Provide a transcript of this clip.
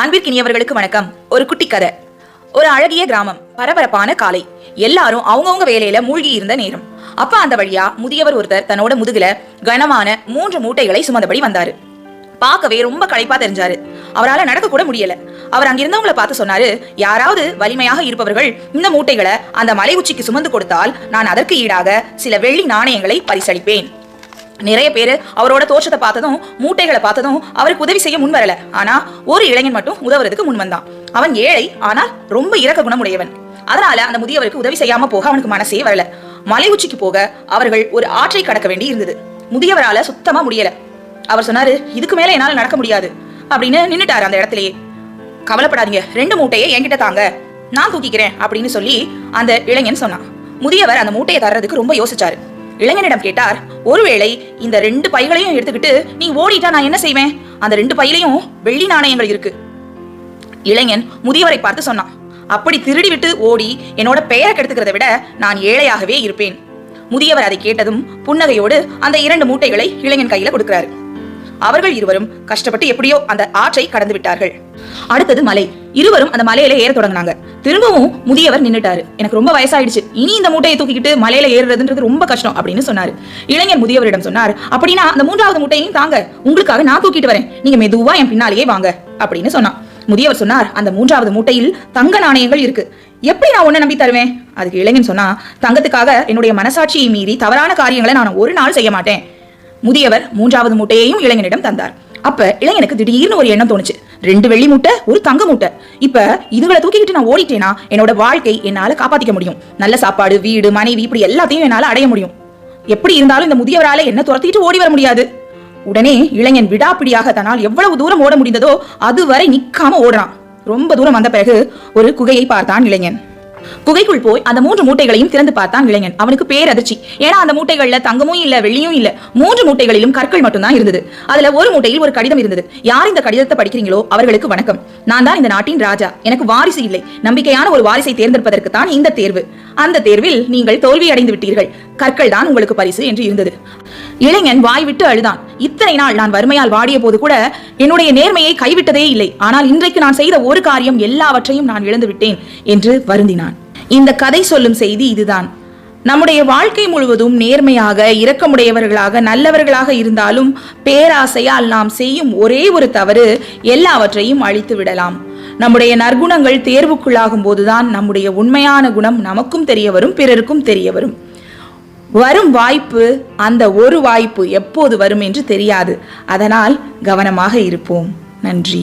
அன்பிற்கினியவர்களுக்கு வணக்கம். ஒரு குட்டி கதை. ஒரு அழகிய கிராமம். பரபரப்பான காலை. எல்லாரும் அவங்கவுங்க வேலையில மூழ்கி இருந்த நேரம். அப்ப அந்த வழியா முதியவர் ஒருத்தர் தன்னோட முதுகுல கனமான மூன்று மூட்டைகளை சுமந்தபடி வந்தாரு. பார்க்கவே ரொம்ப களைப்பா தெரிஞ்சாரு. அவரால நடக்க கூட முடியல. அவர் அங்கிருந்தவங்களை பார்த்து சொன்னாரு யாராவது வலிமையாக இருப்பவர்கள் இந்த மூட்டைகளை அந்த மலை உச்சிக்கு சுமந்து கொடுத்தால் நான் அதற்கு ஈடாக சில வெள்ளி நாணயங்களை பரிசளிப்பேன். நிறைய பேர் அவரோட தோற்றத்தை பார்த்ததும் மூட்டைகளை பார்த்ததும் அவருக்கு உதவி செய்ய முன் வரல. ஆனா ஒரு இளைஞன் மட்டும் உதவுறதுக்கு முன் வந்தான். அவன் ஏழை ஆனால் ரொம்ப இறக்க குணமுடையவன். அதனால அந்த முதியவருக்கு உதவி செய்யாம போக அவனுக்கு மனசே வரல. மலை உச்சிக்கு போக அவர்கள் ஒரு ஆற்றை கடக்க வேண்டி இருந்தது. முதியவரால சுத்தமா முடியல. அவர் சொன்னாரு இதுக்கு மேல என்னால நடக்க முடியாது. அப்படின்னு நின்னுட்டாரு அந்த இடத்திலேயே. கவலைப்படாதீங்க ரெண்டு மூட்டையை என்கிட்ட தாங்க. நான் தூக்கிக்கிறேன். அப்படின்னு சொல்லி அந்த இளைஞன் சொன்னான். முதியவர் அந்த மூட்டையை தர்றதுக்கு ரொம்ப யோசிச்சாரு. இளைஞனிடம் கேட்டார் ஒருவேளை இந்த ரெண்டு பைகளையும் எடுத்துக்கிட்டு நீ ஓடிட்டா நான் என்ன செய்வேன்? அந்த ரெண்டு பையிலையும் வெள்ளி நாணயங்கள் இருக்கு. இளைஞன் முதியவரை பார்த்து சொன்னான் அப்படி திருடி விட்டு ஓடி என்னோட பெயரை கெடுத்துக்கிறத விட நான் ஏழையாகவே இருப்பேன். முதியவர் அதை கேட்டதும் புன்னகையோடு அந்த இரண்டு மூட்டைகளை இளைஞன் கையில கொடுக்கிறாரு. அவர்கள் இருவரும் கஷ்டப்பட்டு எப்படியோ அந்த ஆற்றை கடந்து விட்டார்கள். அடுத்தது மலை. இருவரும் அந்த மலையில ஏற தொடங்கினாங்க. திரும்பவும் முதியவர் நின்னுட்டாரு. எனக்கு ரொம்ப வயசாயிடுச்சு. இனி இந்த மூட்டையை தூக்கிக்கிட்டு மலையில ஏறுறதுன்றது ரொம்ப கஷ்டம் அப்படின்னு சொன்னாரு. இளைஞர் முதியவரிடம் சொன்னார் அப்படின்னா அந்த மூன்றாவது மூட்டையும் தாங்க. உங்களுக்காக நான் தூக்கிட்டு வரேன். நீங்க மெதுவா என் பின்னாலேயே வாங்க அப்படின்னு சொன்னான். முதியவர் சொன்னார் அந்த மூன்றாவது மூட்டையில் தங்க நாணயங்கள் இருக்கு. எப்படி நான் உன்னை நம்பி தருவேன்? அதுக்கு இளைஞன் சொன்னா தங்கத்துக்காக என்னுடைய மனசாட்சியை மீறி தவறான காரியங்களை நான் ஒரு நாள் செய்ய மாட்டேன். முதியவர் மூன்றாவது மூட்டையையும் இளைஞனிடம் தந்தார். அப்ப இளைஞனுக்கு திடீர்னு ஒரு எண்ணம் தோணுச்சு. ரெண்டு வெள்ளி மூட்டை ஒரு தங்க மூட்டை. இப்ப இதுகளை தூக்கிக்கிட்டு நான் ஓடிட்டேனா? என்னோட வாழ்க்கை என்னால காப்பாத்திக்க முடியும். நல்ல சாப்பாடு வீடு மனைவி இப்படி எல்லாத்தையும் என்னால அடைய முடியும். எப்படி இருந்தாலும் இந்த முதியவரால என்ன துரத்திட்டு ஓடி வர முடியாது. உடனே இளைஞன் விடாப்பிடியாக தன்னால் எவ்வளவு தூரம் ஓட முடிந்ததோ அதுவரை நிக்காம ஓடுறான். ரொம்ப தூரம் வந்த பிறகு ஒரு குகையை பார்த்தான் இளைஞன். குகைக்குள் போய் அந்த மூன்று மூட்டைகளையும் திறந்து பார்த்தான் இளைஞன். அவனுக்கு பேரதிர்ச்சி ஏன்னா அந்த மூட்டைகள்ல தங்கமும் இல்ல வெள்ளியும் இல்ல. மூன்று மூட்டைகளிலும் கற்கள் மட்டும்தான் இருந்தது. அதுல ஒரு மூட்டையில் ஒரு கடிதம் இருந்தது. யார் இந்த கடிதத்தை படிக்கிறீங்களோ அவர்களுக்கு வணக்கம். நான் தான் இந்த நாட்டின் ராஜா. எனக்கு வாரிசு இல்லை. நம்பிக்கையான ஒரு வாரிசை தேர்ந்தெடுப்பதற்கு தான் இந்த தேர்வு. அந்த தேர்வில் நீங்கள் தோல்வி அடைந்து விட்டீர்கள். கற்கள் தான் உங்களுக்கு பரிசு என்று இருந்தது. இளைஞன் வாய் விட்டு அழுதான். இத்தனை நாள் நான் வறுமையால் வாடிய போது கூட என்னுடைய நேர்மையை கைவிட்டதே இல்லை. ஆனால் இன்றைக்கு நான் செய்த ஒரு காரியம் எல்லாவற்றையும் நான் இழந்து விட்டேன் என்று வருந்தினான். இந்த கதை சொல்லும் செய்தி இதுதான். நம்முடைய வாழ்க்கை முழுவதும் நேர்மையாக இரக்கமுடையவர்களாக நல்லவர்களாக இருந்தாலும் பேராசையால் நாம் செய்யும் ஒரே ஒரு தவறு எல்லாவற்றையும் அழித்து விடலாம். நம்முடைய நற்குணங்கள் தேர்வுக்குள்ளாகும் போதுதான் நம்முடைய உண்மையான குணம் நமக்கும் தெரிய வரும் பிறருக்கும் தெரிய வரும். வரும் வாய்ப்பு அந்த ஒரு வாய்ப்பு எப்போது வரும் என்று தெரியாது. அதனால் கவனமாக இருப்போம். நன்றி.